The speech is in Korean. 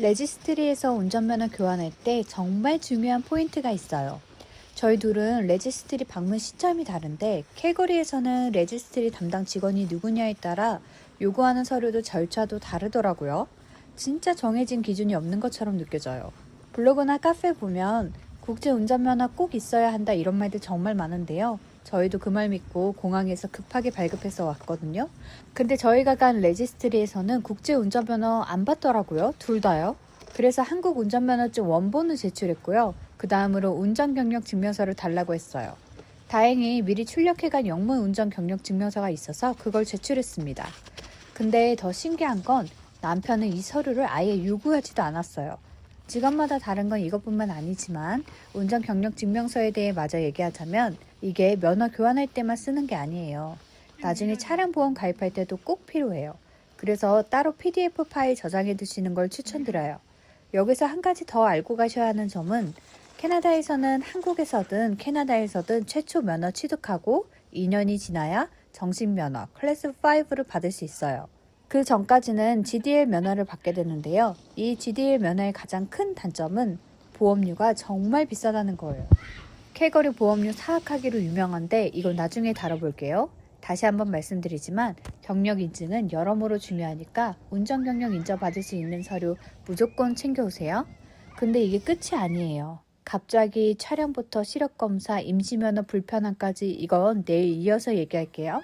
레지스트리에서 운전면허 교환할 때 정말 중요한 포인트가 있어요. 저희 둘은 레지스트리 방문 시점이 다른데 캘거리에서는 레지스트리 담당 직원이 누구냐에 따라 요구하는 서류도 절차도 다르더라고요. 진짜 정해진 기준이 없는 것처럼 느껴져요. 블로그나 카페 보면 국제 운전면허 꼭 있어야 한다 이런 말들 정말 많은데요. 저희도 그 말 믿고 공항에서 급하게 발급해서 왔거든요. 근데 저희가 간 레지스트리에서는 국제 운전면허 안 받더라고요. 둘 다요. 그래서 한국 운전면허증 원본을 제출했고요. 그 다음으로 운전 경력 증명서를 달라고 했어요. 다행히 미리 출력해간 영문 운전 경력 증명서가 있어서 그걸 제출했습니다. 근데 더 신기한 건 남편은 이 서류를 아예 요구하지도 않았어요. 직업마다 다른 건 이것뿐만 아니지만 운전 경력 증명서에 대해 마저 얘기하자면 이게 면허 교환할 때만 쓰는 게 아니에요. 나중에 차량 보험 가입할 때도 꼭 필요해요. 그래서 따로 PDF 파일 저장해 두시는 걸 추천드려요. 여기서 한 가지 더 알고 가셔야 하는 점은 캐나다에서는 한국에서든 캐나다에서든 최초 면허 취득하고 2년이 지나야 정식 면허 클래스 5를 받을 수 있어요. 그 전까지는 GDL 면허를 받게 되는데요. 이 GDL 면허의 가장 큰 단점은 보험료가 정말 비싸다는 거예요. 캘거리 보험료 사악하기로 유명한데 이건 나중에 다뤄볼게요. 다시 한번 말씀드리지만 경력 인증은 여러모로 중요하니까 운전 경력 인정 받을 수 있는 서류 무조건 챙겨오세요. 근데 이게 끝이 아니에요. 갑자기 촬영부터 시력 검사, 임시 면허 불편함까지 이건 내일 이어서 얘기할게요.